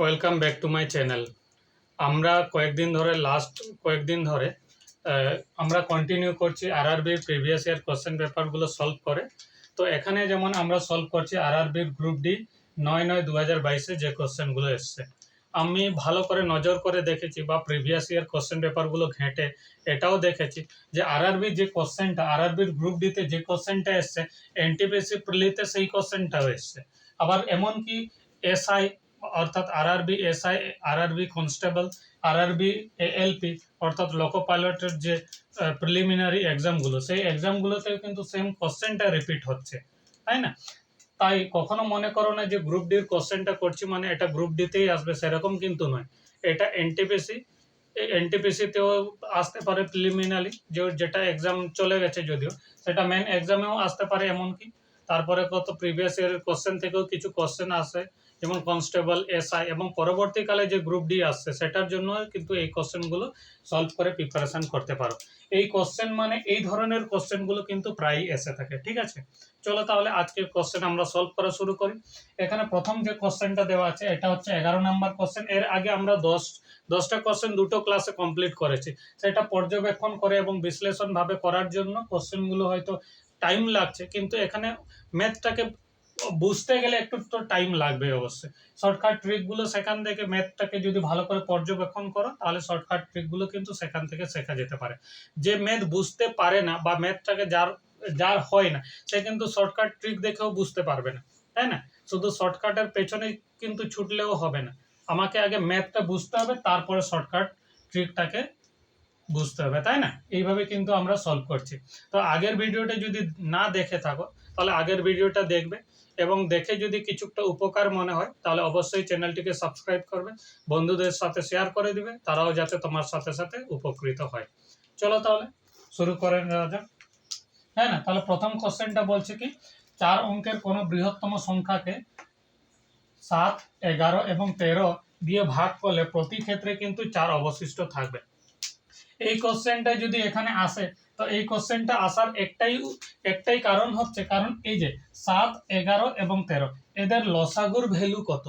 Welcome back to my channel আমরা কয়েকদিন ধরে লাস্ট কয়েকদিন ধরে আমরা কন্টিনিউ করছি আরআরবির প্রিভিয়াস ইয়ার কোশ্চেন পেপারগুলো সলভ করে। তো এখানে যেমন আমরা সলভ করছি আরআরবির গ্রুপ ডি নয় নয় দু হাজার বাইশে যে কোশ্চেনগুলো এসছে। আমি ভালো করে নজর করে দেখেছি বা প্রিভিয়াস ইয়ার কোশ্চেন পেপারগুলো ঘেঁটে এটাও দেখেছি যে আরআরবির যে কোশ্চেনটা আরআরবির গ্রুপ ডিতে যে কোশ্চেনটা এসছে এনটিপিসি প্রিলিতে সেই কোশ্চেনটাও এসছে। আবার এমনকি এসআই অর্থাৎ RRB SI RRB constable RRB ALP অর্থাৎ লোকো পাইলটের যে প্রিলিমিনারি এক্সামগুলো সেই এক্সামগুলোতেও কিন্তু সেম কোশ্চেনটা রিপিট হচ্ছে, তাই না? তাই কখনো মনে করো না যে গ্রুপ ডির কোশ্চেনটা করছি মানে এটা গ্রুপ ডিতেই আসবে, সেরকম কিন্তু নয়। এটা এনটিপিসি এনটিপিসিতেও আসতে পারে প্রিলিমিনারি যে যেটা এক্সাম চলে গেছে যদিও, সেটা মেন এক্সামেও আসতে পারে এমনকি। তারপরে কত প্রিভিয়াস ইয়ারের কোশ্চেন থেকেও কিছু কোশ্চেন আসে যেমন কনস্টেবল, এসআই এবং পরবর্তীকালে যে গ্রুপ ডি আসছে, সেটার জন্য কিন্তু এই কোশ্চেনগুলো সলভ করে প্রিপারেশন করতে পারো। এই কোশ্চেন মানে এই ধরনের কোশ্চেনগুলো কিন্তু প্রায়ই এসে থাকে, ঠিক আছে? চলো তাহলে আজকের কোশ্চেন আমরা সলভ করা শুরু করি। এখানে প্রথম যে কোশ্চেনটা দেওয়া আছে, এটা হচ্ছে এগারো নাম্বার কোশ্চেন। এর আগে আমরা দশ, দশটা কোশ্চেন দুটো ক্লাসে কমপ্লিট করেছি। সেটা পর্যবেক্ষণ করে এবং বিশ্লেষণভাবে করার জন্য কোশ্চেনগুলো হয়তো টাইম লাগছে, কিন্তু এখানে ম্যাথটাকে বুঝতে গেলে একটু তো টাইম লাগবে অবশ্যই। শর্টকাট ট্রিকগুলো সেখান থেকে ম্যাথটাকে যদি ভালো করে পর্যবেক্ষণ করো, তাহলে শর্টকাট ট্রিকগুলো কিন্তু সেখান থেকে শেখা যেতে পারে। যে ম্যাথ বুঝতে পারে না বা ম্যাথটাকে যার যার হয় না, সে কিন্তু শর্টকাট ট্রিক দেখেও বুঝতে পারবে না, তাই না? শুধু শর্টকাটের পেছনে কিন্তু ছুটলেও হবে না। আমাকে আগে ম্যাথটা বুঝতে হবে, তারপরে শর্টকাট ট্রিকটাকে বুঝতে হবে, তাই না? এইভাবে কিন্তু আমরা সলভ করছি। তো আগের ভিডিওটা যদি না দেখে থাকো, তাহলে আগের ভিডিওটা দেখবে। এবং দেখে যদি কিছুটা উপকার মনে হয়, তাহলে অবশ্যই চ্যানেলটিকে সাবস্ক্রাইব করবে, বন্ধুদের সাথে শেয়ার করে দিবে, তারাও যাতে তোমার সাথে সাথে উপকৃত হয়। চলো তাহলে, শুরু করে নেওয়া যাক হ্যাঁ না, তাহলে প্রথম কোশ্চেনটা বলছে কি, চার অঙ্কের কোনো বৃহত্তম সংখ্যাকে সাত, এগারো এবং তেরো দিয়ে ভাগ করলে প্রতি ক্ষেত্রে কিন্তু চার অবশিষ্ট থাকবে। এই কোশ্চেনটা যদি এখানে আসে তো এই কোশ্চেনটা আসার একটাই একটাই কারণ হচ্ছে, কারণ এই যে সাত, এগারো এবং তেরো, এদের লসাগুর ভ্যালু কত?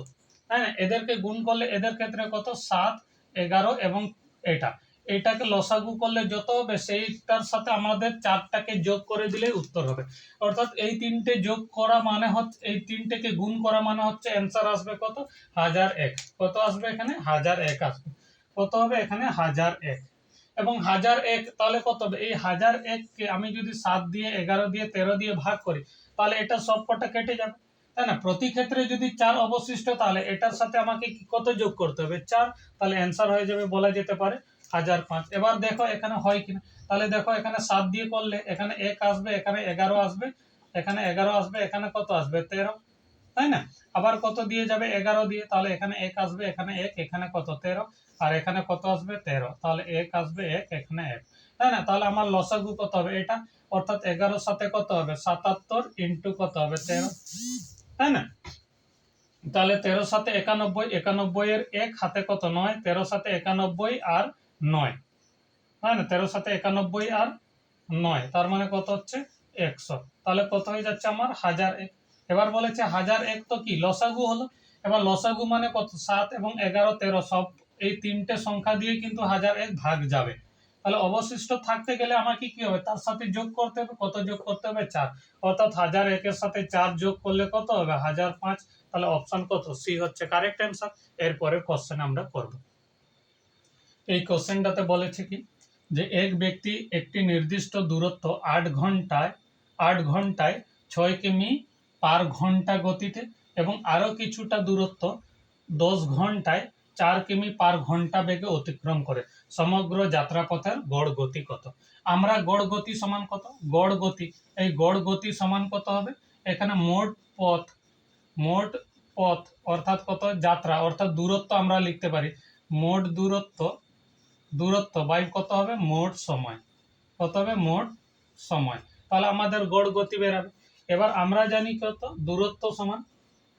না এদেরকে গুণ করলে এদের ক্ষেত্রে কত? সাত, এগারো এবং এটা। এটাকে লসাগু করলে যত হবে, সেইটার সাথে আমাদের চারটাকে যোগ করে দিলেই উত্তর হবে। অর্থাৎ এই তিনটে যোগ করা মানে হচ্ছে, এই তিনটেকে গুণ করা মানে হচ্ছে অ্যান্সার আসবে কত? হাজার এক। কত আসবে এখানে? হাজার এক আসবে। কত হবে এখানে? হাজার এক। এবং হাজার এক, তাহলে কত হবে? এই হাজার এককে আমি যদি সাত দিয়ে, এগারো দিয়ে, তেরো দিয়ে ভাগ করি, তাহলে এটা সব কটা কেটে যাবে, তাই না? প্রতি ক্ষেত্রে যদি চার অবশিষ্ট, তাহলে এটার সাথে আমাকে কত যোগ করতে হবে? চার, তাহলে অ্যান্সার হয়ে যাবে, বলা যেতে পারে হাজার পাঁচ। এবার দেখো এখানে হয় কিনা তাহলে দেখো এখানে সাত দিয়ে করলে, এখানে এক আসবে, এখানে এগারো আসবে, এখানে এগারো আসবে, এখানে কত আসবে? তেরো। তাই না? আবার কত দিয়ে যাবে? এগারো দিয়ে। তাহলে এখানে এক আসবে, এখানে এক, এখানে কত? তেরো। আর এখানে কত আসবে? তেরো। তাহলে এক আসবে, এক, এখানে এক। তাই না? তাহলে আমার লসাগু কত হবে? এটা? অর্থাৎ এগারোর সাথে কত হবে? সাতাত্তর ইন্টু কত হবে? তেরো। তাই না? তাহলে তেরোর সাথে একানব্বই একানব্বই এর এক হাতে কত? নয়। তেরো সাথে একানব্বই আর নয়। তাই না? তেরোর সাথে একানব্বই আর নয়। তার মানে কত হচ্ছে? একশো। তাহলে কত হয়ে যাচ্ছে আমার? হাজার এক। এবার বলেছে হাজার এক তো কি? লসাগু হলো। এবার লসাগু মানে কত? সাত এবং এগারো, তেরো, সব এই তিনটে সংখ্যা দিয়ে কিন্তু হাজার এক ভাগ যাবে। তাহলে অবশিষ্ট থাকতে গেলে আমাকে কি হবে? তার সাথে যোগ করতে হবে। কত যোগ করতে হবে? চার। অর্থাৎ হাজার একের সাথে চার যোগ করলে কত হবে? হাজার পাঁচ। তাহলে অপশন কত? সি হচ্ছে কারেক্ট অ্যান্সার এরপরে কোশ্চেন আমরা করব। এই কোশ্চেনটাতে বলেছে কি? যে এক ব্যক্তি একটি নির্দিষ্ট দূরত্ব আট ঘন্টায় আট ঘন্টায় ছয় কিমি পার ঘণ্টা গতিতে এবং আরও কিছুটা দূরত্ব দশ ঘন্টায় চার কিমি পার ঘণ্টা বেগে অতিক্রম করে। সমগ্র যাত্রাপথের গড় গতি কত? আমরা গড় গতি সমান কত? গড় গতি। এই গড় গতি সমান কত হবে? এখানে মোট পথ মোট পথ অর্থাৎ কত? যাত্রা, অর্থাৎ দূরত্ব আমরা লিখতে পারি। মোট দূরত্ব দূরত্ব বাই কত হবে? মোট সময়। কত হবে? মোট সময়। তাহলে আমাদের গড় গতি বেরাবে এবার আমরা জানি কত? দূরত্ব সমান।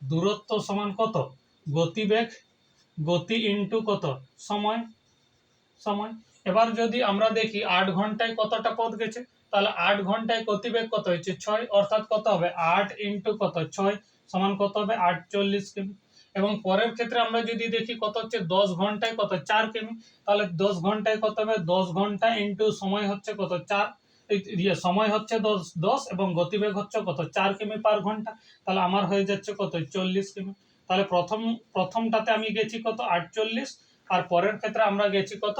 দূরত্ব সমান কত? গতিবেগ গতি ইনটু কত? সময়। সময়। এবার যদি আমরা দেখি আট ঘন্টায় কতটা পথ গেছে, তাহলে আট ঘন্টায় গতিবেগ কত হয়েছে? ছয়, অর্থাৎ কত হবে? আট ইন্টু কত? ছয় সমান কত হবে? আটচল্লিশ কিমি। এবং পরের ক্ষেত্রে আমরা যদি দেখি কত হচ্ছে? দশ ঘন্টায় কত? চার কিমি। তাহলে দশ ঘন্টায় কত হবে? দশ ঘণ্টা ইন্টু সময় হচ্ছে কত? চার। ইয়ে সময় হচ্ছে দশ দশ এবং গতিবেগ হচ্ছে কত? চার কিমি পার ঘণ্টা। তাহলে আমার হয়ে যাচ্ছে কত? চল্লিশ কিমি। তাহলে প্রথম, প্রথমটাতে আমি গেছি কত? আটচল্লিশ। আর পরের ক্ষেত্রে আমরা গেছি কত?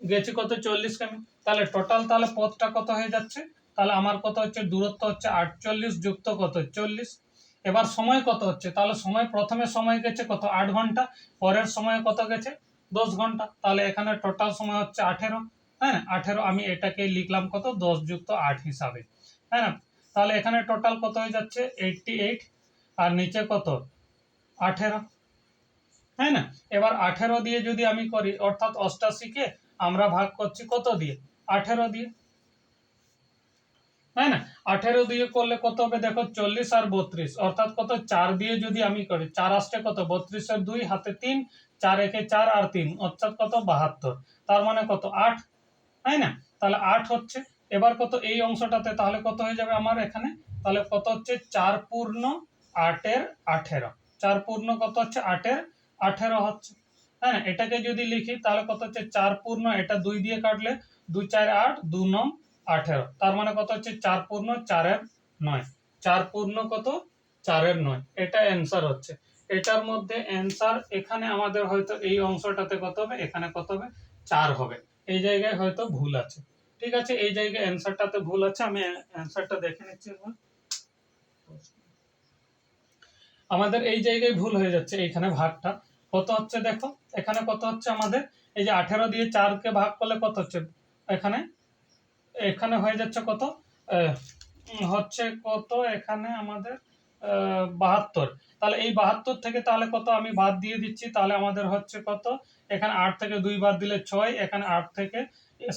গেছি কত? চল্লিশ কিমি। তাহলে টোটাল তাহলে পথটা কত হয়ে যাচ্ছে? তাহলে আমার কত হচ্ছে? দূরত্ব হচ্ছে আটচল্লিশ যুক্ত কত? চল্লিশ। এবার সময় কত হচ্ছে? তাহলে সময়, প্রথমে সময় গেছে কত? আট ঘণ্টা। পরের সময় কত গেছে? দশ ঘণ্টা। তাহলে এখানে টোটাল সময় হচ্ছে আঠেরো। হ্যাঁ আঠেরো, আমি এটাকে লিখলাম কত? দশ যুক্ত আট হিসাবে হ্যাঁ না? তাহলে এখানে টোটাল কত হয়ে যাচ্ছে? এইটটি এইট আর নিচে কত? আঠেরো হ্যাঁ না? এবার আঠেরো দিয়ে যদি আমি করি, অর্থাৎ অষ্টাশিকে আমরা ভাগ করছি কত দিয়ে? আঠেরো দিয়ে, তাই না? আঠেরো দিয়ে করলে কত হবে? দেখো, চল্লিশ আর বত্রিশ, অর্থাৎ কত? চার দিয়ে যদি আমি করি, চার আসছে কত? বত্রিশের দুই, হাতে তিন, চার একে চার আর তিন, অর্থাৎ কত? বাহাত্তর, তার মানে কত? আট তাই না? তাহলে আট হচ্ছে। এবার কত? এই অংশটাতে তাহলে কত হয়ে যাবে আমার এখানে? তাহলে কত হচ্ছে? চার পূর্ণ আটের আঠেরো। চার পূর্ণ কত হচ্ছে? আটের আঠেরো হচ্ছে। হ্যাঁ এটাকে যদি লিখি, তাহলে কত হচ্ছে? চার পূর্ণ, এটা দুই দিয়ে কাটলে দুই চার আট, দু নম আঠেরো। তার মানে কত হচ্ছে? চার পূর্ণ চারের নয়। চার পূর্ণ কত? চারের নয়। এটা অ্যান্সার হচ্ছে। এটার মধ্যে অ্যান্সার এখানে আমাদের হয়তো এই অংশটাতে কত হবে? এখানে কত হবে? চার হবে। এই জায়গায় হয়তো ভুল আছে। ঠিক আছে, এই জায়গায় অ্যান্সারটাতে ভুল আছে, আমি অ্যান্সারটা দেখে নিচ্ছি আমাদের এই জায়গায় ভুল হয়ে যাচ্ছে, এইখানে ভাগটা। কত হচ্ছে দেখো, এখানে কত হচ্ছে আমাদের? এই যে আঠেরো দিয়ে চারকে ভাগ করলে কত হচ্ছে? এখানে এখানে হয়ে যাচ্ছে কত? হচ্ছে কত এখানে আমাদের? বাহাত্তর। তাহলে এই বাহাত্তর থেকে তাহলে কত আমি বাদ দিয়ে দিচ্ছি? তাহলে আমাদের হচ্ছে কত? এখানে আট থেকে দুই বাদ দিলে ছয়, এখানে আট থেকে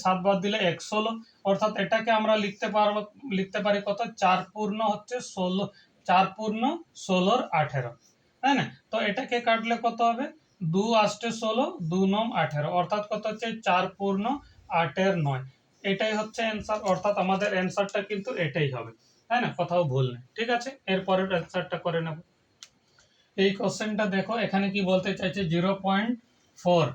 সাত বাদ দিলে এক ষোলো। অর্থাৎ এটাকে আমরা লিখতে পারব, লিখতে পারি কত? চার পূর্ণ হচ্ছে ষোলো, চার পূর্ণ ষোলোর আঠেরো। তাই না? তো এটাকে কাটলে কত হবে? দু আষ্টে ষোলো, দু নম আঠেরো। অর্থাৎ কত হচ্ছে? চার পূর্ণ আটের নয়। এটাই হচ্ছে অ্যান্সার অর্থাৎ আমাদের অ্যান্সারটা কিন্তু এটাই হবে। তাই না? কোথাও ভুল নেই। ঠিক আছে? এরপরের অ্যান্সারটা করে নেব। এই কোশ্চেনটা দেখো, এখানে কি বলতে চাইছে? জিরো পয়েন্ট ফোর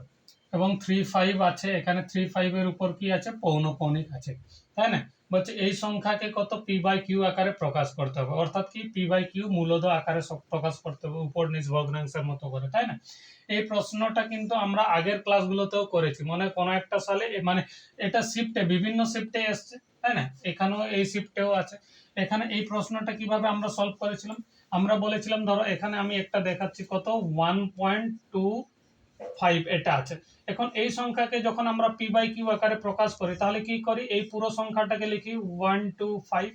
এবং থ্রি ফাইভ আছে, এখানে থ্রি ফাইভের উপর কি আছে? পৌনপৌনিক আছে, তাই না? বলছে এই সংখ্যাকে কত? পি বাই কিউ আকারে প্রকাশ করতে হবে, অর্থাৎ কি? পি বাই কিউ মূলত আকারে প্রকাশ করতে হবে, উপর নিচ ভগ্নাংশের মতো করে, তাই না? এই প্রশ্নটা কিন্তু আমরা আগের ক্লাসগুলোতেও করেছি, মনে কোনো একটা সালে মানে এটা শিফটে, বিভিন্ন শিফটে এসছে, তাই না? এখানেও এই শিফটেও আছে। এখানে এই প্রশ্নটা কীভাবে আমরা সলভ করেছিলাম? আমরা বলেছিলাম, ধরো এখানে আমি একটা দেখাচ্ছি, কত? ওয়ান পয়েন্ট টু ফাইভ এটা আছে। এখন এই সংখ্যাকে যখন আমরা পি বাই কিউ আকারে প্রকাশ করি, তাহলে কি করি? এই পুরো সংখ্যাটাকে লিখি ওয়ান টু ফাইভ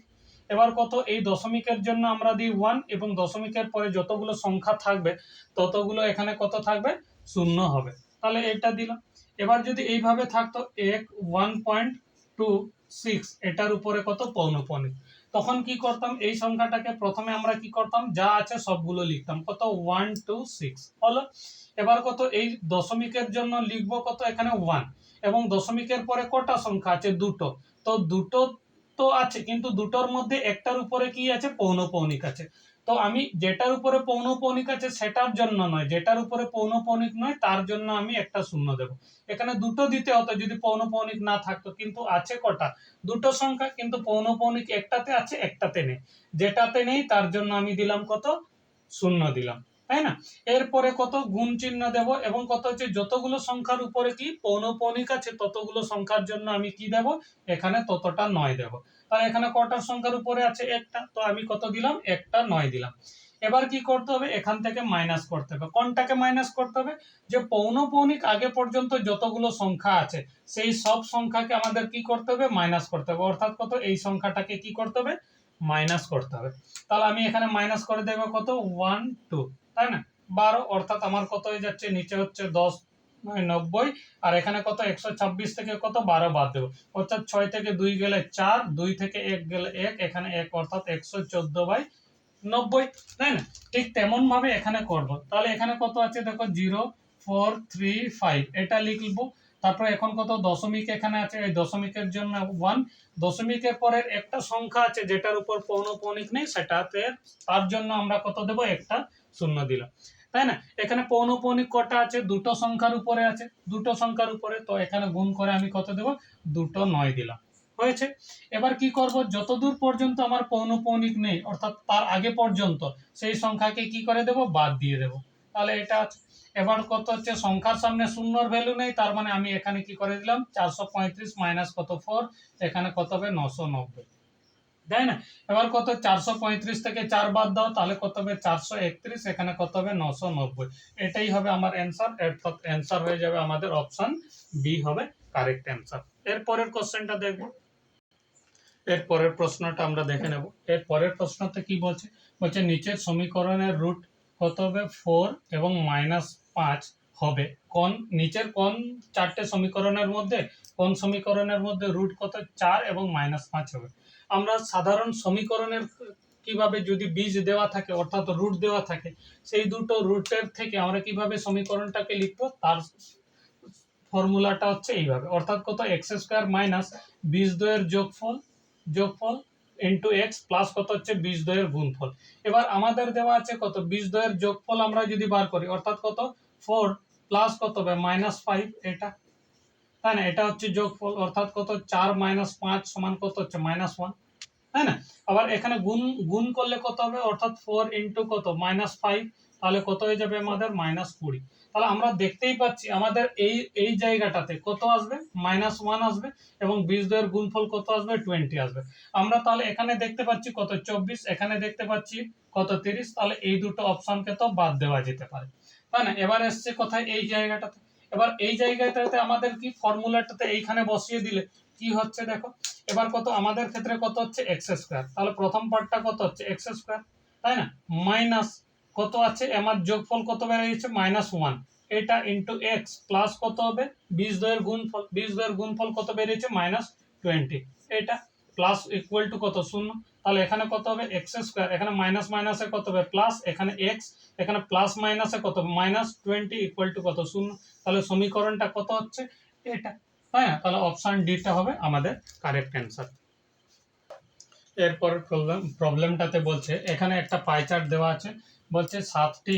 এবার কত? এই দশমিকের জন্য আমরা দিই ওয়ান এবং দশমিকের পরে যতগুলো সংখ্যা থাকবে, ততগুলো এখানে কত থাকবে? শূন্য হবে। তাহলে এটা দিলাম। এবার যদি এইভাবে থাকতো, এক ওয়ান পয়েন্ট টু সিক্স এটার উপরে কত? পৌনপৌনিক তখন কি করতাম? এই সংখ্যাটাকে প্রথমে আমরা কি করতাম? যা আছে সবগুলো লিখতাম। কত? ওয়ান টু সিক্স হলো? এবার কত? এই দশমিকের জন্য লিখব কত? এখানে ওয়ান এবং দশমিকের পরে কটা সংখ্যা আছে? দুটো। তো দুটো তো আছে, কিন্তু দুটোর মধ্যে একটার উপরে কি আছে? পৌনপৌনিক আছে। তো আমি যেটার উপরে পৌনপৌনিক আছে সেটার জন্য নয়, যেটার উপরে পৌনপৌনিক নয় তার জন্য আমি একটা শূন্য দেব। এখানে দুটো দিতে হতো, যদি পৌনপৌনিক না থাকতো, কিন্তু আছে কটা? দুটো সংখ্যা, কিন্তু পৌনপৌনিক একটাতে আছে, একটাতে নেই। যেটাতে নেই তার জন্য আমি দিলাম কত? শূন্য দিলাম। তাই না? এরপরে কত গুণ চিহ্ন দেব এবং কত হচ্ছে যতগুলো সংখ্যার উপরে কি? পৌনপৌনিক আছে, ততগুলো সংখ্যার জন্য আমি কি দেব? এখানে ততটা নয় দেব। তাহলে এখানে কটার সংখ্যার উপরে আছে? একটা। তো আমি কত দিলাম? একটা নয় দিলাম। এবার কি করতে হবে? এখান থেকে মাইনাস করতে হবে। কোনটাকে মাইনাস করতে হবে? যে পৌনপৌনিক আগে পর্যন্ত যতগুলো সংখ্যা আছে, সেই সব সংখ্যাকে আমাদের কি করতে হবে? মাইনাস করতে হবে। অর্থাৎ কত? এই সংখ্যাটাকে কি করতে হবে? মাইনাস করতে হবে। তাহলে আমি এখানে মাইনাস করে দেবো কত? ওয়ান টু তাই না? বারো, অর্থাৎ আমার কত হয়ে যাচ্ছে? নিচে হচ্ছে দশ নব্বই, আর এখানে কত? একশো ছাব্বিশ থেকে কত? বারো বাদ দেবো। অর্থাৎ ছয় থেকে দুই গেলে চার, দুই থেকে এক গেলে এক, এখানে এক, অর্থাৎ একশো চোদ্দ বাই নব্বই, তাই না? ঠিক তেমন ভাবে এখানে করব। তাহলে এখানে কত আছে? দেখো, জিরো, ফোর, থ্রি, ফাইভ, এটা লিখব। তারপরে এখন কত? দশমিক এখানে আছে। এই দশমিকের জন্য ওয়ান। দশমিকের পরের একটা সংখ্যা আছে যেটার উপর পৌনপৌনিক নেই, সেটাতে তার জন্য আমরা কত দেব? একটা শূন্য দিলাম তাই না? এখানে পৌনপৌনিক কটা আছে? দুটো সংখ্যার উপরে আছে। দুটো সংখ্যার উপরে, তো এখানে গুণ করে আমি কত দেব? দুটো নয় দিলাম। হয়েছে? এবার কি করব? যতদূর পর্যন্ত আমার পৌনপৌনিক নেই, অর্থাৎ তার আগে পর্যন্ত, সেই সংখ্যাকে কি করে দেব? বাদ দিয়ে দেব। তাহলে এটা এবার কত হচ্ছে? সংখ্যার সামনে শূন্যর ভ্যালু নেই, তার মানে আমি এখানে কি করে দিলাম? চারশো পঁয়ত্রিশ মাইনাস কত? ফোর এখানে কত হবে? নশো নব্বই। তাই না? এবার কত? চারশো পঁয়ত্রিশ থেকে চার বাদ দাও, তাহলে কত হবে? চারশো একত্রিশ, এখানে কত হবে? নশো নব্বই। এটাই হবে আমার অ্যান্সার অর্থাৎ অ্যান্সার হয়ে যাবে আমাদের অপশন বি হবে কারেক্ট অ্যান্সার এর পরের কোশ্চেনটা দেখব। এর পরের প্রশ্নটা আমরা দেখে নেব। এর পরের প্রশ্নতে কি বলছে? বলছে, নিচের সমীকরণের রুট কত হবে? ফোর এবং মাইনাস পাঁচ হবে। কোন, নিচের কোন চারটে সমীকরণের মধ্যে, কোন সমীকরণের মধ্যে রুট কত? চার এবং মাইনাস পাঁচ হবে। আমরা সাধারণ সমীকরণের কীভাবে যদি বীজ দেওয়া থাকে, অর্থাৎ রুট দেওয়া থাকে, সেই দুটো রুটের থেকে আমরা কীভাবে সমীকরণটাকে লিখব? তার ফর্মুলাটা হচ্ছে এইভাবে। অর্থাৎ কত? এক্স স্কোয়ার মাইনাস বীজ দ্বয়ের যোগফল যোগফল ইন্টু এক্স প্লাস কত হচ্ছে? বীজ দ্বয়ের গুণফল। এবার আমাদের দেওয়া আছে কত? বীজ দ্বয়ের যোগফল আমরা যদি বার করি, অর্থাৎ কত? ফোর প্লাস কত? হবে মাইনাস ফাইভ, এটা তাই না? এটা হচ্ছে যোগফল, অর্থাৎ কত? চার মাইনাস পাঁচ সমান কত হচ্ছে? Minus one. তাই না? আবার এখানে গুণ গুণ করলে কত হবে? অর্থাৎ ফোর ইন্টু কত? Minus five. তাহলে কত হয়ে যাবে আমাদের? মাইনাস কুড়ি। তাহলে আমরা দেখতেই পাচ্ছি আমাদের এই এই জায়গাটাতে কত আসবে? মাইনাস ওয়ান আসবে এবং বীজ দ্বয়ের গুণফল কত আসবে? টোয়েন্টি আসবে। আমরা তাহলে এখানে দেখতে পাচ্ছি কত? চব্বিশ। এখানে দেখতে পাচ্ছি কত? তিরিশ। তাহলে এই দুটো অপশনকে তো বাদ দেওয়া যেতে পারে। তাই না? এবার এসছে কোথায়? এই জায়গাটাতে। এবার এই জায়গাটাতে আমাদের কি ফর্মুলাটাতে এইখানে বসিয়ে দিলে কি হচ্ছে দেখো? এবার কত? আমাদের ক্ষেত্রে কত হচ্ছে? এক্স স্কোয়ার তাহলে প্রথম পার্টটা কত হচ্ছে? এক্স স্কোয়ার তাই না? মাইনাস কত আছে? আমার যোগফল কত বেড়ে গেছে মাইনাস ওয়ান এটা ইন্টু এক্স প্লাস কত হবে? বীজ দ্বয়ের গুণফল বীজ দ্বয়ের গুণফল কত বেরিয়েছে? মাইনাস টোয়েন্টি এটা প্লাস ইকুয়াল টু কত? শূন্য। তাহলে এখানে কত হবে? এক্স স্কোয়ার এখানে মাইনাস মাইনাসে কত হবে? প্লাস এখানে এক্স এখানে প্লাস মাইনাসে কত হবে? মাইনাস টোয়েন্টি ইকুয়াল টু কত? শূন্য। তাহলে সমীকরণটা কত হচ্ছে? এটা। না? তাহলে অপশান ডিটা হবে আমাদের কারেক্ট অ্যান্সার এরপরের প্রবলেম প্রবলেমটাতে বলছে, এখানে একটা পাইচার্ট দেওয়া আছে। বলছে সাতটি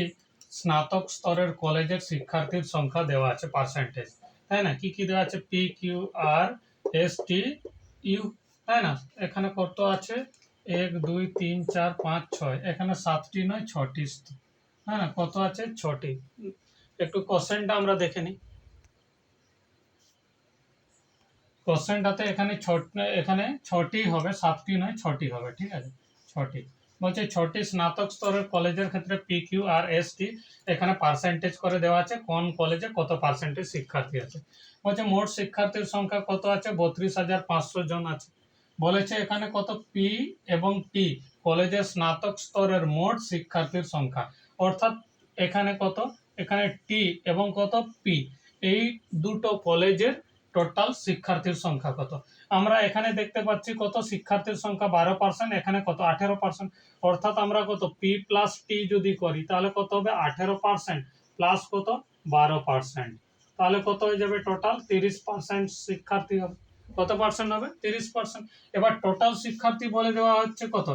স্নাতক স্তরের কলেজের শিক্ষার্থীর সংখ্যা দেওয়া আছে পার্সেন্টেজ তাই না? কি কি দেওয়া আছে? P Q R S T U তাই না? এখানে কত আছে? এক, দুই, তিন, চার, পাঁচ, ছয়। এখানে সাতটি নয়, ছটি হ্যাঁ কত আছে? ছটি। একটু কোশ্চেনটা আমরা দেখে নিই। কোশ্চেনটাতে এখানে এখানে ছটি হবে, সাতটি নয়, ছটি হবে, ঠিক আছে? ছটি। বলছে ছটি স্নাতক স্তরের কলেজের ক্ষেত্রে P Q R S T এখানে পার্সেন্টেজ করে দেওয়া আছে। কোন কলেজে কত পার্সেন্টেজ শিক্ষার্থী আছে? বলছে মোট শিক্ষার্থীর সংখ্যা কত আছে? বত্রিশ হাজার পাঁচশো জন আছে। বলেছে এখানে কত পি এবং টি কলেজের স্নাতক স্তরের মোট শিক্ষার্থীর সংখ্যা। অর্থাৎ এখানে কত? এখানে টি এবং কত পি এই দুটো কলেজের টোটাল শিক্ষার্থীর সংখ্যা কত? আমরা এখানে দেখতে পাচ্ছি কত শিক্ষার্থীর সংখ্যা? বারো পার্সেন্ট এখানে কত? আঠেরো পার্সেন্ট অর্থাৎ আমরা কত? পি প্লাস টি যদি করি, তাহলে কত হবে? আঠেরো পার্সেন্ট প্লাস কত? বারো পার্সেন্ট তাহলে কত হয়ে যাবে টোটাল তিরিশ পার্সেন্ট শিক্ষার্থী হবে। কত পার্সেন্ট হবে? তিরিশ পার্সেন্ট এবার টোটাল শিক্ষার্থী বলে দেওয়া হচ্ছে কত?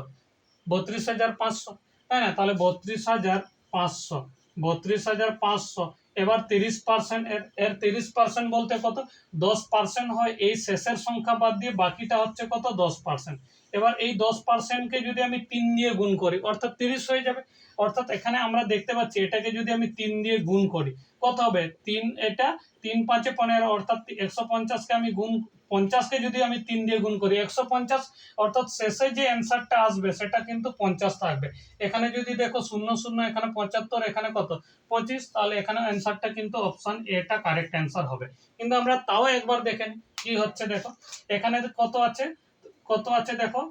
বত্রিশ হাজার পাঁচশো। তাই না? তাহলে বত্রিশ হাজার পাঁচশো। বত্রিশ হাজার পাঁচশো। এবার তিরিশ পার্সেন্ট এর এর তিরিশ পার্সেন্ট বলতে কত? দশ পার্সেন্ট হয় এই শেষের সংখ্যা বাদ দিয়ে বাকিটা হচ্ছে কত? দশ পার্সেন্ট এবার এই দশ পার্সেন্টকে যদি আমি তিন দিয়ে গুণ করি, অর্থাৎ তিরিশ হয়ে যাবে। অর্থাৎ এখানে আমরা দেখতে পাচ্ছি এটাকে যদি আমি তিন দিয়ে গুণ করি কত হবে? তিন এটা, তিন পাঁচে পনেরো, অর্থাৎ একশো পঞ্চাশকে আমি গুণ পঞ্চাশকে যদি আমি তিন দিয়ে গুণ করি, একশো পঞ্চাশ, অর্থাৎ শেষে যে অ্যান্সারটা আসবে, সেটা কিন্তু পঞ্চাশ থাকবে। এখানে যদি দেখো শূন্য শূন্য, এখানে পঁচাত্তর, এখানে কত? পঁচিশ, তাহলে এখানে অ্যান্সারটা কিন্তু অপশান এটা কারেক্ট অ্যান্সার হবে। কিন্তু আমরা তাও একবার দেখেন কি হচ্ছে দেখো? এখানে কত আছে? কত আছে দেখো?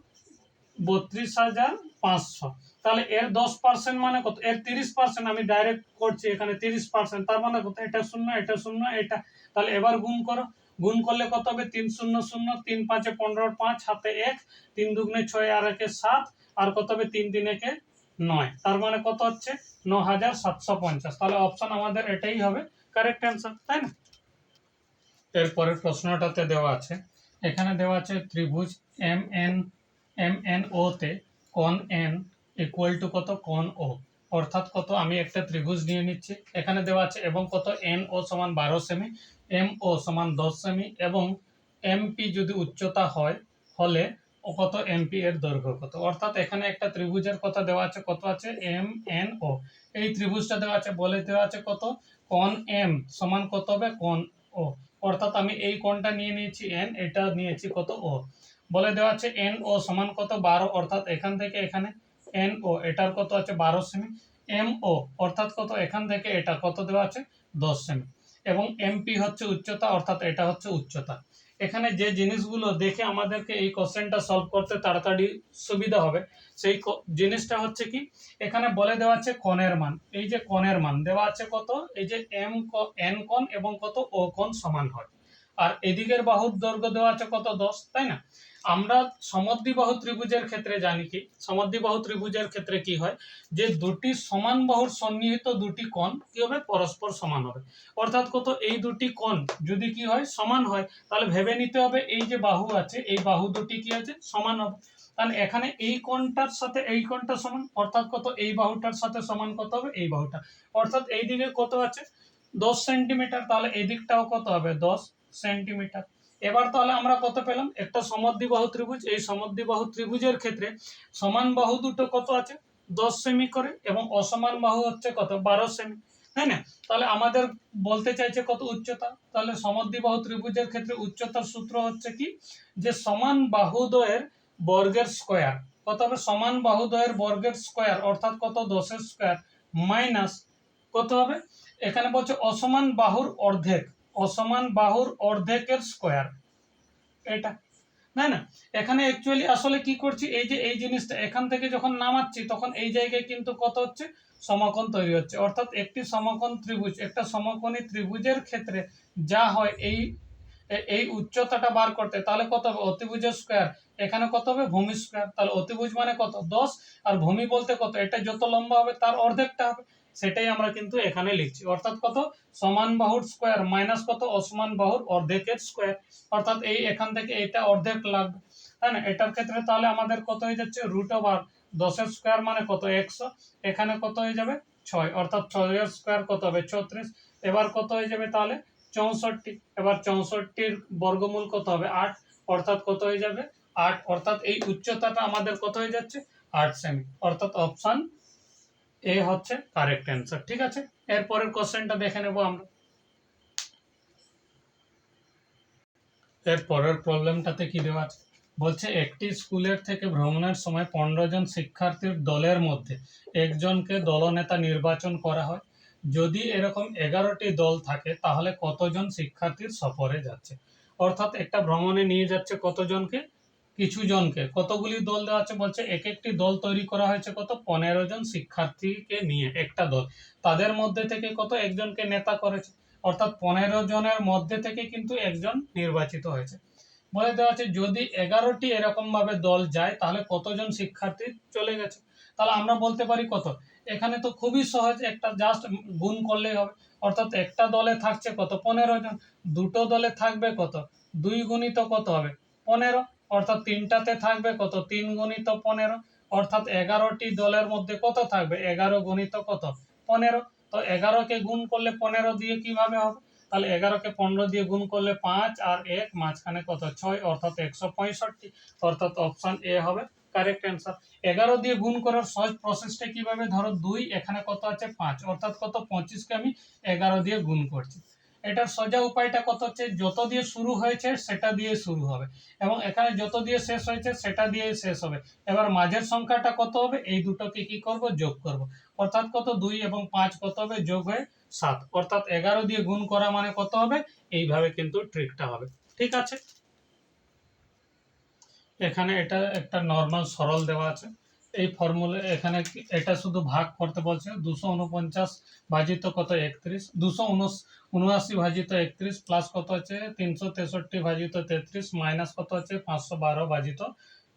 বত্রিশ হাজার পাঁচশো। তাহলে এর দশ পার্সেন্ট মানে কত? এর তিরিশ পার্সেন্ট আমি ডাইরেক্ট করছি এখানে তিরিশ পার্সেন্ট তার মানে কত? এটা শূন্য এটা শূন্য, এটা। তাহলে এবার গুণ করো। গুণ করলে কত হবে? তিন শূন্য শূন্য, তিন পাঁচে পনেরো পাঁচ হাতে এক, তিন দুগুণে ছয় আর একে সাত, আর কত হবে? তিন তিন একে নয়। তার মানে কত হচ্ছে? ন হাজার সাতশো পঞ্চাশ। তাহলে অপশন আমাদের এটাই হবে। কারেক্ট অ্যান্সার তাই না? এরপরের প্রশ্নটাতে দেওয়া আছে। এখানে দেওয়া আছে ত্রিভুজ M N M N O তে, কোন এন ইকুয়াল টু কত? কোন ও অর্থাৎ কত? আমি একটা ত্রিভুজ নিয়ে নিচ্ছি। এখানে দেওয়া আছে, এবং কত? এন ও সমান বারো সেমি এম ও সমান দশ সেমি এবং এমপি যদি উচ্চতা হয়, হলে ও কত এমপি এর দৈর্ঘ্য কত? অর্থাৎ এখানে একটা ত্রিভুজের কথা দেওয়া আছে, কত আছে? এম এন ও এই ত্রিভুজটা দেওয়া আছে, বলে দেওয়া আছে কত? কোণ এম সমান কত হবে? কোণ ও অর্থাৎ আমি এই কোণটা নিয়ে নিয়েছি এন এটা নিয়েছি কত? ও বলে দেওয়া আছে এন ও সমান কত? বারো। অর্থাৎ এখান থেকে এখানে এন ও, এটার কত আছে? বারো সেমি। এম ও, অর্থাৎ কত? এখান থেকে এটা কত দেওয়া আছে? দশ সেমি। এবং এমপি হচ্ছে উচ্চতা, অর্থাৎ এটা হচ্ছে উচ্চতা। এখানে যে জিনিসগুলো দেখে আমাদেরকে এই কোশ্চেনটা সলভ করতে তাড়াতাড়ি সুবিধা হবে, সেই জিনিসটা হচ্ছে কি? এখানে বলে দেওয়া আছে কোণের মান। এই যে কোণের মান, দেওয়া আছে কত? এই যে এম এন কোণ এবং কত ও কোণ সমান হয়। আর এদিকের বাহুর দৈর্ঘ্য দেওয়া আছে কত? দশ, তাই না? আমরা সমদ্বিবাহু ত্রিভুজের ক্ষেত্রে জানি কি? সমদ্বিবাহু ত্রিভুজের ক্ষেত্রে কি হয়? যে দুটি সমান বাহুর সন্নিহিত দুটি কোণ কি হবে? পরস্পর সমান হবে। অর্থাৎ কত? এই দুটি কোণ যদি কি হয়? সমান হয়। তাহলে ভেবে নিতে হবে এই যে বাহু আছে, এই বাহু দুটি কি আছে? সমান হবে। তাহলে এখানে এই কোণটার সাথে এই কোণটা সমান। অর্থাৎ কত? এই বাহুটার সাথে সমান কত হবে? এই বাহুটা। অর্থাৎ এই দিকে কত আছে? দশ সেন্টিমিটার। তাহলে এই দিকটাও কত হবে? দশ সেন্টিমিটার। এবার তাহলে আমরা কত পেলাম? একটা সমদ্বিবাহু ত্রিভুজ। এই সমদ্বিবাহু ত্রিভুজের ক্ষেত্রে সমান বাহু দুটো কত আছে? দশ সেমি করে এবং অসমান বাহু হচ্ছে কত? বারো সেমি। তাই না? তাহলে আমাদের বলতে চাইছে কত উচ্চতা? তাহলে সমদ্বিবাহু ত্রিভুজের ক্ষেত্রে উচ্চতার সূত্র হচ্ছে কি? যে সমান বাহুদ্বয়ের বর্গের স্কোয়ার। কত হবে? সমান বাহুদ্বয়ের বর্গের স্কোয়ার, অর্থাৎ কত? দশের স্কোয়ার মাইনাস কত হবে? এখানে বলছে অসমান বাহুর অর্ধেক। অসমান বাহুর অর্ধেকের স্কোয়ার এটা। তাই না, এখানে অ্যাকচুয়ালি আসলে কি করছি, এই যে, এই জিনিসটা, এখান থেকে যখন নামাচ্ছি, তখন এই জায়গায় কিন্তু কত হচ্ছে? সমকোণ তৈরি হচ্ছে। অর্থাৎ একটি সমকোণ ত্রিভুজ, একটা সমকোণী ত্রিভুজের ক্ষেত্রে যা হয় এই এই উচ্চতাটা বার করতে, তাহলে কত হবে? অতিভুজের স্কোয়ার এখানে কত হবে? ভূমি স্কোয়ার তাহলে অতিভুজ মানে কত? দশ। আর ভূমি বলতে কত? এটা যত লম্বা হবে, তার অর্ধেকটা হবে। সেটাই আমরা কিন্তু এখানে লিখছি। অর্থাৎ কত? সমান বাহুর স্কোয়ার মাইনাস কত? অসমান বাহুর অর্ধেকের স্কোয়ার অর্থাৎ এই এখান থেকে এটা অর্ধেক লাগবে তাই না? এটার ক্ষেত্রে তাহলে আমাদের কত হয়ে যাচ্ছে? রুট ওভার দশের স্কোয়ার মানে কত? একশো এখানে কত হয়ে যাবে? ছয়। অর্থাৎ ছয়ের স্কোয়ার কত হবে? ছত্রিশ। এবার কত হয়ে যাবে তাহলে? চৌষট্টি। এবার চৌষট্টির বর্গমূল কত হবে? আট। অর্থাৎ কত হয়ে যাবে? আট। অর্থাৎ এই উচ্চতাটা আমাদের কত হয়ে যাচ্ছে? আট সেমি। অর্থাৎ অপশন এ হচ্ছে কারেক্ট অ্যান্সার ঠিক আছে? এরপরের কোশ্চেনটা দেখে নেব আমরা। এর প্রবলেমটাতে কি দেওয়া আছে? বলছে, একটি স্কুলের থেকে ভ্রমণের সময় পনেরো জন শিক্ষার্থীর দলের মধ্যে একজনকে দলনেতা নির্বাচন করা হয়। যদি এরকম এগারোটি দল থাকে, তাহলে কতজন শিক্ষার্থীর সফরে যাচ্ছে? অর্থাৎ একটা ভ্রমণে নিয়ে যাচ্ছে কতজনকে? কিছু জনকে কতগুলি দল দেওয়া আছে বলছে এক একটি দল তৈরি করা হয়েছে কত? পনেরো জন শিক্ষার্থীকে নিয়ে একটা দল। তাদের মধ্যে থেকে কত একজনকে নেতা করেছে? অর্থাৎ পনেরো জনের মধ্যে থেকে কিন্তু একজন নির্বাচিত হয়েছে। বলে দেওয়া আছে, যদি এগারোটি এরকমভাবে দল যায়, তাহলে কতজন শিক্ষার্থী চলে গেছে? তাহলে আমরা বলতে পারি কত? এখানে তো খুবই সহজ, একটা জাস্ট গুণ করলেই হবে। অর্থাৎ একটা দলে থাকছে কত? পনেরো জন দুটো দলে থাকবে কত? দুই গুণিত কত হবে? পনেরো। অর্থাৎ তিনটাতে থাকবে কত? তিন গুণিত পনেরো, অর্থাৎ এগারোটি দলের মধ্যে কত থাকবে? এগারো গুণিত কত? পনেরো। তো এগারোকে গুণ করলে পনেরো দিয়ে কীভাবে হবে? তাহলে এগারোকে পনেরো দিয়ে গুণ করলে পাঁচ আর এক মাঝখানে কত? ছয়, অর্থাৎ একশো পঁয়ষট্টি। অর্থাৎ অপশান এ হবে। কারেক্ট অ্যান্সার এগারো দিয়ে গুণ করার সহজ প্রসেসটা কীভাবে? ধরো দুই, এখানে কত আছে? পাঁচ। অর্থাৎ কত? পঁচিশকে আমি এগারো দিয়ে গুণ করছি। এটার সোজা উপায়টা কত হচ্ছে? যত দিয়ে শুরু হয়েছে, সেটা দিয়ে শুরু হবে। এবং এখানে যত দিয়ে শেষ হয়েছে, সেটা দিয়ে শেষ হবে। এবার মাঝের সংখ্যাটা কত হবে? এই দুটোকে কি করব? যোগ করব। অর্থাৎ কত? দুই এবং পাঁচ কত হবে? যোগ হয়ে সাত। অর্থাৎ এগারো দিয়ে গুণ করা মানে কত হবে? এইভাবে কিন্তু ট্রিকটা হবে। ঠিক আছে? এখানে এটা একটা নর্মাল সরল দেওয়া আছে। এই ফর্মুলা এখানে এটা শুধু ভাগ করতে বলছে। দুশো উনপঞ্চাশ ভাজিত কত? একত্রিশ। দুশো উনআশি ভাজিত একত্রিশ প্লাস কত আছে? তিনশো তেষট্টি ভাজিত তেত্রিশ মাইনাস কত আছে? পাঁচশো বারো ভাজিত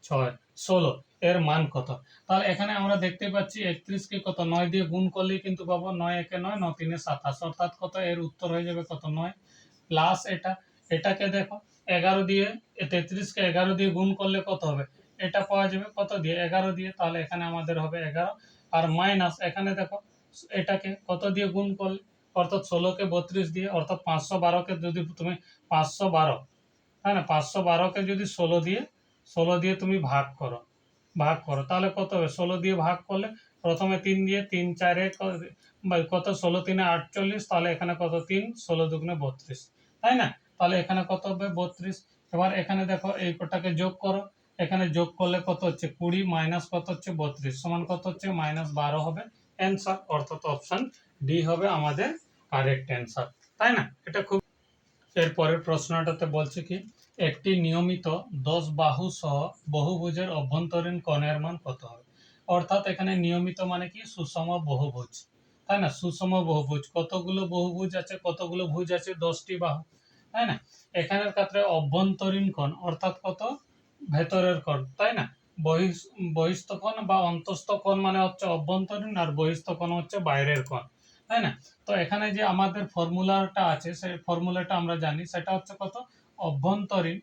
ছয়। ষোলো। এর মান কত? তাহলে এখানে আমরা দেখতে পাচ্ছি একত্রিশকে কত? নয় দিয়ে গুণ করলেই কিন্তু পাবো নয় একে নয় ন তিনে সাতাশ। অর্থাৎ কত? এর উত্তর হয়ে যাবে কত? নয়। প্লাস এটা। এটাকে দেখো, এগারো দিয়ে, তেত্রিশকে এগারো দিয়ে গুণ করলে কত হবে? এটা পাওয়া যাবে কত দিয়ে? এগারো দিয়ে। তাহলে এখানে আমাদের হবে এগারো। আর মাইনাস এখানে দেখো, এটাকে কত দিয়ে গুণ করলে? অর্থাৎ ষোলোকে বত্রিশ দিয়ে, অর্থাৎ পাঁচশো বারোকে যদি তুমি পাঁচশো বারো না? পাঁচশো বারোকে যদি ষোলো দিয়ে ষোলো দিয়ে তুমি ভাগ করো ভাগ করো, তাহলে কত হবে? ষোলো দিয়ে ভাগ করলে প্রথমে তিন দিয়ে তিন চারে কত? ষোলো তিনে আটচল্লিশ, তাহলে এখানে কত? তিন, ষোলো দুগুণে বত্রিশ, তাই না? তাহলে এখানে কত হবে? বত্রিশ। এবার এখানে দেখো, এই কটাকে যোগ করো, এখানে যোগ করলে কত হচ্ছে? কুড়ি মাইনাস কত হচ্ছে? বত্রিশ, সমান কত হচ্ছে? মাইনাস বারো হবে। অ্যান্সার, অর্থাৎ অপশন ডি হবে আমাদের কারেক্ট অ্যান্সার তাই না? এটা খুব এর পরের প্রশ্নটাতে বলছে কি, একটি নিয়মিত দশ বাহু সহ বহুভুজের অভ্যন্তরীণ কোণের মান কত হবে অর্থাৎ এখানে নিয়মিত মানে কি? সুষম বহুভুজ, তাই না? সুষম বহুভুজ, কতগুলো বহুভুজ আছে, কতগুলো ভুজ আছে, দশটি বাহু, তাই না? এখানের ক্ষেত্রে অভ্যন্তরীণ কোণ, অর্থাৎ কত? ভেতরের কোণ, তাই না? বহিঃ বহিস্থ কোণ বা অন্তস্থ কোণ মানে হচ্ছে অভ্যন্তরীণ আর বহিস্থ কোণ হচ্ছে বাইরের কোণ। তাই না? তো এখানে যে আমাদের ফর্মুলাটা আছে, সেই ফর্মুলাটা আমরা জানি, সেটা হচ্ছে কত? অভ্যন্তরীণ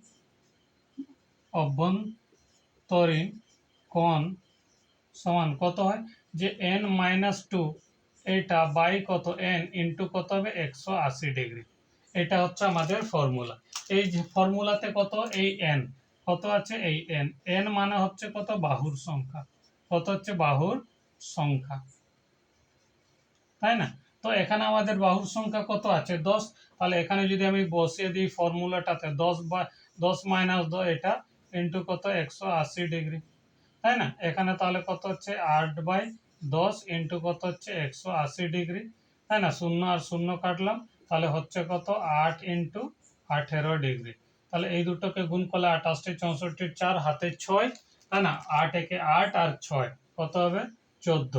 অভ্যন্তরীণ কোণ সমান কত হয়? যে এন মাইনাস টু এটা বাই কত? এন ইন্টু কত হবে? একশো আশি ডিগ্রি এটা হচ্ছে আমাদের ফর্মুলা। এই যে ফর্মুলাতে কত? এই এন কত আছে? এই এন এন মানে হচ্ছে কত? বাহুর সংখ্যা। কত হচ্ছে? বাহুর সংখ্যা। তাই না? তো এখানে আমাদের বাহুর সংখ্যা কত আছে? দশ। তাহলে এখানে যদি আমি বসিয়ে দিই ফর্মুলাটাতে, দশ বা, দশ মাইনাস দশ এটা ইন্টু কত? একশো আশি ডিগ্রি। তাই না? এখানে তাহলে কত হচ্ছে? আট বাই দশ ইন্টু কত হচ্ছে? একশো আশি ডিগ্রি। তাই না? শূন্য আর শূন্য কাটলাম। তাহলে হচ্ছে কত? আট ইন্টু আঠেরো ডিগ্রি। তাহলে এই দুটোকে গুণ করলে আঠাশটি, চৌষট্টি, চার, হাতে ছয়। তাই না? আট একে আট আর ছয়, কত হবে? চোদ্দ।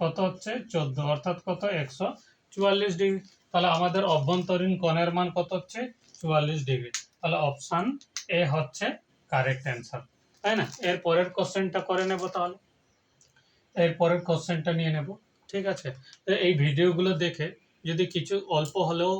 কত হচ্ছে? চোদ্দ। অর্থাৎ কত? একশো। চুয়াল্লিশ ডিগ্রি। তাহলে আমাদের অভ্যন্তরীণ কোণের মান কত হচ্ছে? চুয়াল্লিশ ডিগ্রি। তাহলে অপশান এ হচ্ছে কারেক্ট অ্যান্সার। তাই না? এর পরের কোশ্চেনটা করে নেব তাহলে। এর পরের কোশ্চেনটা নিয়ে নেব। ঠিক আছে? এই ভিডিওগুলো দেখে যদি কিছু অল্প হলেও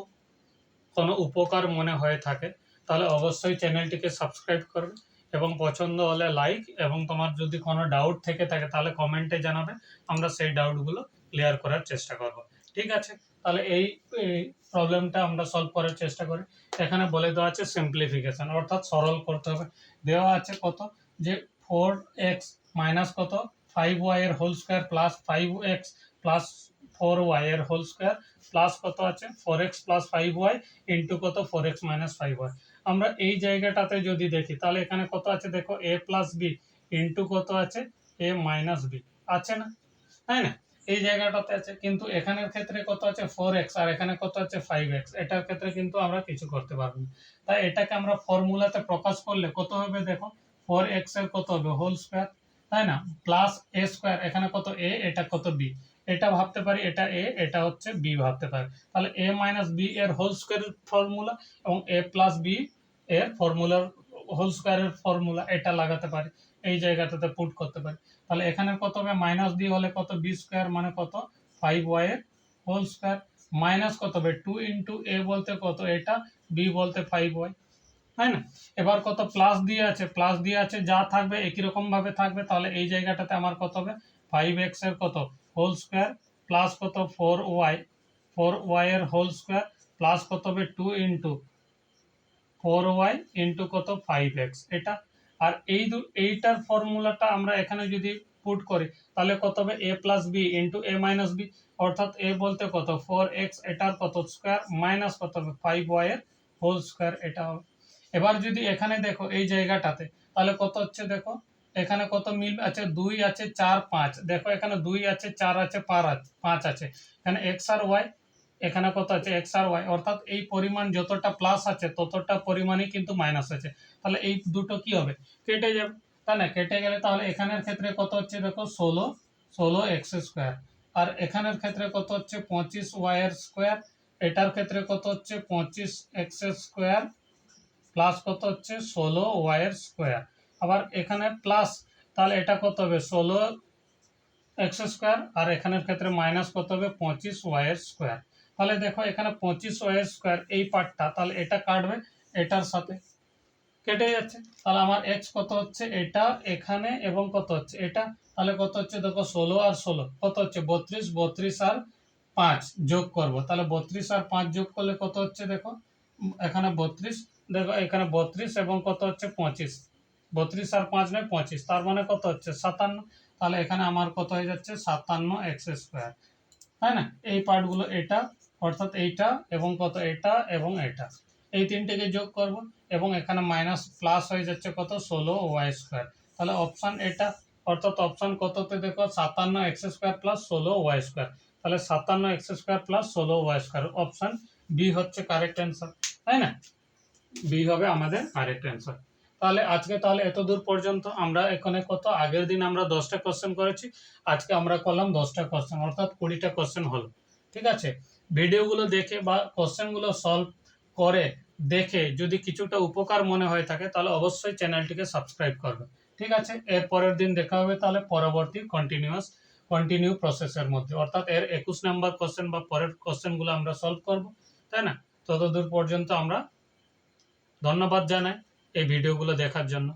কোনো উপকার মনে হয়ে থাকে, তাহলে অবশ্যই চ্যানেলটিকে সাবস্ক্রাইব করবে। এবং পছন্দ হলে লাইক এবং তোমার যদি কোনো ডাউট থেকে থাকে, তাহলে কমেন্টে জানাবে। আমরা সেই ডাউটগুলো ক্লিয়ার করার চেষ্টা করব। ঠিক আছে? তাহলে এই প্রবলেমটা আমরা সলভ করার চেষ্টা করি। এখানে বলে দেওয়া আছে সিম্পলিফিকেশন অর্থাৎ সরল করতে হবে। দেওয়া আছে কত? যে ফোর এক্স মাইনাস কত? ফাইভ ওয়াই এর whole square plus five x plus four y এর হোল স্কোয়ার প্লাস কত আছে? Four x plus five y into কত? Four x minus five y আমরা এই জায়গাটাতে যদি দেখি, তাহলে এখানে কত আছে দেখো? এ প্লাস বি ইন্টু কত আছে? এ মাইনাস বি আছে না? তাই না? এই জায়গাটাতে আছে, কিন্তু এখানের ক্ষেত্রে কত আছে? ফোর এক্স আর এখানে কত আছে? ফাইভ এক্স এটার ক্ষেত্রে কিন্তু আমরা কিছু করতে পারব না। তাই এটাকে আমরা ফর্মুলাতে প্রকাশ করলে কত হবে দেখো? ফোর এক্সের কত হবে? হোল স্কোয়ার তাই না? প্লাস এ স্কোয়ার এখানে কত এ এটা কত বি এটা ভাবতে পারি, এটা এ এটা হচ্ছে বি ভাবতে পারি। তাহলে এ মাইনাস বি এর হোল স্কোয়ার ফর্মুলা এবং এ প্লাস বি এর ফর্মুলার হোল স্কোয়ারের ফর্মুলা এটা লাগাতে পারি, এই জায়গাটাতে পুট করতে পারি। তাহলে এখানে কত হবে? মাইনাস বি হলে কত? বি স্কোয়ার মানে কত? ফাইভ ওয়াই এর হোল স্কোয়ার মাইনাস কত হবে? টু ইন্টু এ বলতে কত? এটা বি বলতে ফাইভ ওয়াই তাই না? এবার কত? প্লাস দিয়ে আছে। প্লাস দিয়ে আছে, যা থাকবে একই রকম ভাবে থাকবে। তাহলে এই জায়গাটাতে আমার কত হবে? ফাইভ এক্সের কত? হোল স্কোয়ার প্লাস কত? ফোর ওয়াই ফোর ওয়াই এর হোল স্কোয়ার প্লাস কত হবে? Two into four y into কত ফাইভ এক্স এটা, আর এই দু, এইটার ফর্মুলাটা আমরা এখানে যদি পুট করি, তাহলে কত হবে? A plus B into A minus B অর্থাৎ এ বলতে কত? ফোর এক্স এটার কত স্কোয়ার মাইনাস কত হবে? ফাইভ ওয়াই এর হোল স্কোয়ার এটা হবে। এবার যদি এখানে দেখো, এই জায়গাটাতে, তাহলে কত হচ্ছে দেখো? এখানে কত মিল আছে দুই আছে, চার, পাঁচ। দেখো, এখানে দুই আছে, চার আছে, পাঁচ আছে এখানে এক্স আর ওয়াই এখানে কত আছে? এক্স আর ওয়াই অর্থাৎ এই পরিমাণ যতটা প্লাস আছে, ততটা পরিমাণই কিন্তু মাইনাস আছে। তাহলে এই দুটো কি হবে? কেটে যাবে। তাই না, কেটে গেলে তাহলে এখানের ক্ষেত্রে কত হচ্ছে দেখো? ষোলো ষোলো এক্স স্কোয়ার আর এখানের ক্ষেত্রে কত হচ্ছে? পঁচিশ ওয়াইয়ের স্কোয়ার এটার ক্ষেত্রে কত হচ্ছে? পঁচিশ এক্স স্কোয়ার প্লাস কত হচ্ছে? ষোলো ওয়াইয়ের স্কোয়ার আবার এখানে প্লাস তাহলে এটা কত হবে? ষোলো এক্স স্কোয়ার আর এখানের ক্ষেত্রে মাইনাস কত হবে? পঁচিশ ওয়াইয়ের স্কোয়ার তাহলে দেখো এখানে পঁচিশ ওয়াইয়ের স্কোয়ার এই পার্টটা তাহলে এটা কাটবে, এটার সাথে। কেটে যাচ্ছে। তাহলে আমার এক্স কত হচ্ছে? এটা এখানে এবং কত হচ্ছে? এটা। তাহলে কত হচ্ছে? দেখো ষোলো আর ষোলো। কত হচ্ছে? বত্রিশ বত্রিশ আর পাঁচ যোগ করব। তাহলে বত্রিশ আর পাঁচ যোগ করলে কত হচ্ছে? দেখো, এখানে বত্রিশ, দেখো এখানে বত্রিশ এবং কত হচ্ছে? পঁচিশ। বত্রিশ আর পাঁচ নয়, পঁচিশ। তার মানে কত হচ্ছে? সাতান্ন। তাহলে এখানে আমার কত হয়ে যাচ্ছে? সাতান্ন এক্স স্কোয়ার তাই না? এই পার্টগুলো এটা অর্থাৎ এইটা এবং কত এটা এবং এটা। এই তিনটেকে যোগ করব এবং এখানে মাইনাস প্লাস হয়ে যাচ্ছে কত? ষোলো ওয়াই স্কোয়ার তাহলে অপশান এটা, অর্থাৎ অপশান কততে দেখো? সাতান্ন এক্স স্কোয়ার প্লাস ষোলো ওয়াই স্কোয়ার তাহলে সাতান্ন এক্স স্কোয়ার প্লাস ষোলো ওয়াই স্কোয়ার অপশান বি হচ্ছে কারেক্ট অ্যান্সার তাই না? বি হবে আমাদের কারেক্ট অ্যান্সার তাহলে আজকে তাহলে এত দূর পর্যন্ত আমরা এখানে কত? আগের দিন আমরা দশটা কোশ্চেন করেছি, আজকে আমরা করলাম দশটা কোশ্চেন অর্থাৎ কুড়িটা কোশ্চেন হলো। ঠিক আছে? ভিডিওগুলো দেখে বা কোশ্চেনগুলো সলভ করে দেখে যদি কিছুটা উপকার মনে হয়ে থাকে, তাহলে অবশ্যই চ্যানেলটিকে সাবস্ক্রাইব করবে। ঠিক আছে? এর পরের দিন দেখা হবে তাহলে পরবর্তী কন্টিনিউয়াস কন্টিনিউ প্রসেসের মধ্যে। অর্থাৎ এর একুশ নাম্বার কোশ্চেন বা পরের কোশ্চেনগুলো আমরা সলভ করব, তাই না? ততদূর পর্যন্ত আমরা ধন্যবাদ জানাই এই ভিডিওগুলো দেখার জন্য।